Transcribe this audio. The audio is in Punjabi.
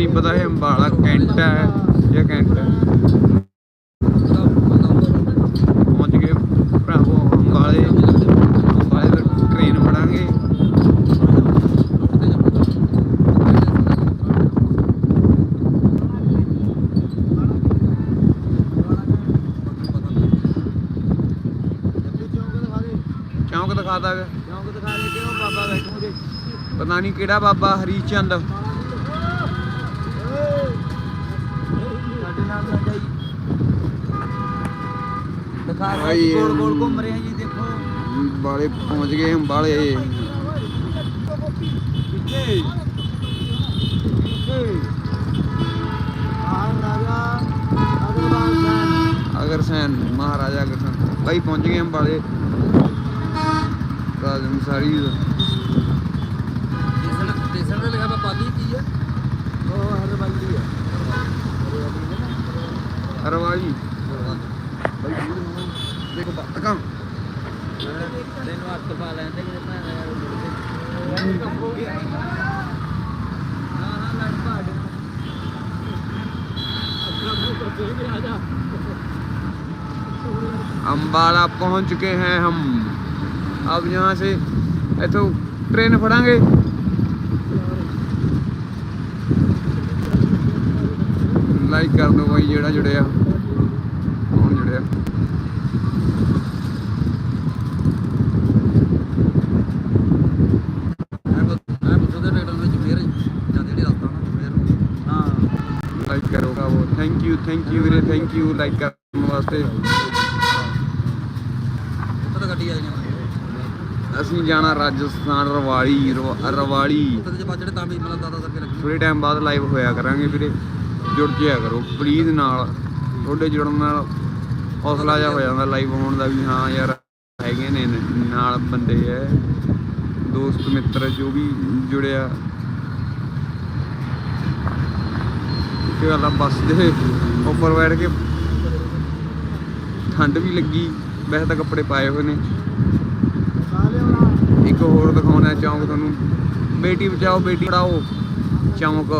ਨਹੀਂ ਪਤਾ ਇਹ ਅੰਬਾਲਾ ਕੈਂਟ ਹੈ ਜਾਂ ਕੈਂਟ ਹੈ। ਪਹੁੰਚ ਗਏ ਭਰਾਵੋ ਅੰਬਾਲੇ। ਅੰਬਾਲੇ ਤੋਂ ਟ੍ਰੇਨ ਫੜਾਂਗੇ। ਚੌਂਕ ਦਿਖਾਤਾ ਵੇ ਚੌਂਕ ਦਿਖਾ ਦੇ ਕਿ ਉਹ ਬਾਬਾ ਬੈਠੂ ਜੇ ਪਤਾ ਨਹੀਂ ਕਿਹੜਾ ਬਾਬਾ ਹਰੀ ਚੰਦ ਸਾਡੇ ਹੀ ਦਿਖਾ ਦੇ ਭਾਈ, ਗੋਲ ਗੋਲ ਘੁੰਮ ਰਹੇ ਆ ਜੀ ਦੇਖੋ। ਅੰਬਾਲੇ ਪਹੁੰਚ ਗਏ ਅੰਬਾਲੇ ਅਗਰਸੈਨ ਮਹਾਰਾਜਾ ਅਗਰਸੈਨ। ਭਾਈ ਪਹੁੰਚ ਗਏ ਅੰਬਾਲੇ ਰਾਜਨ ਸਾਰੀ ਸਟੇਸ਼ਨ ਸਟੇਸ਼ਨ ਤੇ ਲਿਖਿਆ ਪਾਦੀ ਕੀ ਹੈ ਉਹ ਹਰਵਾਲੀ ਹੈ ਅਰਵਾਜੀ ਭਾਈ ਦੇਖੋ ਤੱਕਾਂ ਤੈਨੂੰ ਹੱਥ ਪਾ ਲੈਂਦੇ ਕਿ ਮੈਂ ਹਾਂ ਹਾਂ ਲੜ ਪਾ ਦੇ अंबाला पहुंच चुके हैं हम अब यहाँ से इतो ट्रेन फड़ांगे ਲਾਈਕ ਕਰ ਦਿਓ ਬਾਈ ਜਿਹੜਾ ਜੁੜਿਆ। ਕੌਣ ਜੁੜਿਆ? ਲਾਈਕ ਕਰੋ ਕਾਵੋ ਥੈਂਕ ਯੂ ਥੈਂਕ ਯੂ ਵੀਰੇ ਥੈਂਕ ਯੂ ਲਾਈਕ ਕਰਨ ਵਾਸਤੇ। ਤਾਂ ਗੱਡੀ ਆ ਜਾਣੀ ਅਸੀਂ ਜਾਣਾ ਰਾਜਸਥਾਨ ਰਵਾੜੀ ਰਵਾ- ਰਵਾੜੀ। ਉੱਥੇ ਜੇ ਬਾਜੜੇ ਤਾਂ ਵੀ ਮਤਲਬ ਦਾਦਾ ਕਰਕੇ ਲੱਗੀ ਥੋੜੇ ਟਾਈਮ ਬਾਅਦ ਲਾਈਵ ਹੋਇਆ ਕਰਾਂਗੇ ਵੀਰੇ। ਜੁੜ ਜਿਆ ਕਰੋ। ਪਲੀਜ਼ ਨਾਲ, ਤੁਹਾਡੇ ਜੁੜਨ ਨਾਲ ਹੌਸਲਾ ਜਿਹਾ ਹੋ ਜਾਂਦਾ ਲਾਈਵ ਹੋਣ ਦਾ ਵੀ, ਹਾਂ ਯਾਰ, ਹੈਗੇ ਨੇ ਨਾਲ ਬੰਦੇ ਐ, ਦੋਸਤ, ਮਿੱਤਰ ਜੋ ਵੀ ਜੁੜਿਆ। ਕਿ ਵਾਲਾ ਬੱਸ ਦੇ ਉੱਪਰ ਬੈਠ ਕੇ ਠੰਡ ਵੀ ਲੱਗੀ, ਵੈਸੇ ਤਾਂ ਕੱਪੜੇ ਪਾਏ ਹੋਏ ਨੇ। ਇੱਕ ਹੋਰ ਦਿਖਾਉਣਾ ਚੌਂਕ ਤੁਹਾਨੂੰ। ਬੇਟੀ ਬਚਾਓ, ਬੇਟੀ ਪੜਾਓ ਚੌਂਕ